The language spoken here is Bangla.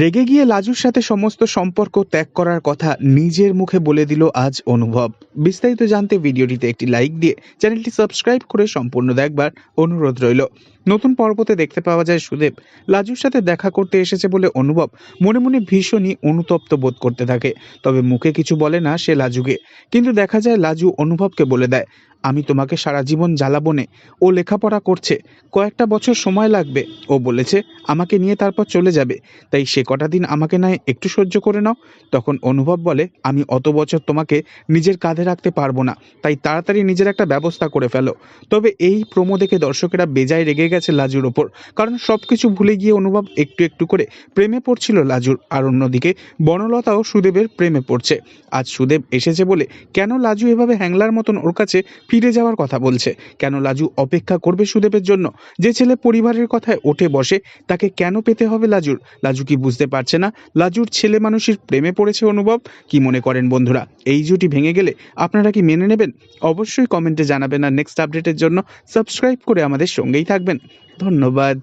রেগে গিয়ে লাজুর সাথে সমস্ত সম্পর্ক ত্যাগ করার কথা নিজের মুখে বলে দিল আজ অনুভব। বিস্তারিত জানতে ভিডিওটিতে একটি লাইক দিয়ে চ্যানেলটি সাবস্ক্রাইব করে সম্পূর্ণ দেখবার অনুরোধ রইল। নতুন পর্বতে দেখতে পাওয়া যায় সুদেব। লাজুর সাথে দেখা করতে এসেছে বলে অনুভব মনে মনে ভীষণই অনুতপ্ত বোধ করতে থাকে। তবে মুখে কিছু বলে না সে লাজুকে। কিন্তু দেখা যায় লাজু অনুভবকে বলে দেয়, আমি তোমাকে সারা জীবন জ্বালাবো নে। ও লেখাপড়া করছে। কয়েকটা বছর সময় লাগবে। ও বলেছে, আমাকে নিয়ে তারপর চলে যাবে। তাই সে কটা দিন আমাকে নয় একটু সহ্য করে নাও। তখন অনুভব বলে, আমি অত বছর তোমাকে নিজের কাঁধে রাখতে পারব না। তাই তাড়াতাড়ি নিজের একটা ব্যবস্থা করে ফেলো। তবে এই প্রমো দেখে দর্শকেরা বেজায় রেগে গেছে লাজুর ওপর। কারণ সব কিছু ভুলে গিয়ে অনুভব একটু একটু করে প্রেমে পড়ছিল লাজুর। আর অন্যদিকে বনলতাও সুদেবের প্রেমে পড়ছে। আজ সুদেব এসেছে বলে কেন লাজু এভাবে হ্যাংলার মতন ওর কাছে ফিরে যাওয়ার কথা বলছে? কেন লাজু অপেক্ষা করবে সুদেবের জন্য? যে ছেলে পরিবারের কথায় ওঠে বসে, তাকে কেন পেতে হবে লাজুর? লাজু কি বুঝতে পারছে না? লাজুর ছেলে মানুষের প্রেমে পড়েছে অনুভব? কি মনে করেন বন্ধুরা? এই জুটি ভেঙে গেলে আপনারা কি মেনে নেবেন? অবশ্যই কমেন্টে জানাবেন আর নেক্সট আপডেটের জন্য সাবস্ক্রাইব করে আমাদের সঙ্গেই থাকবেন। ধন্যবাদ।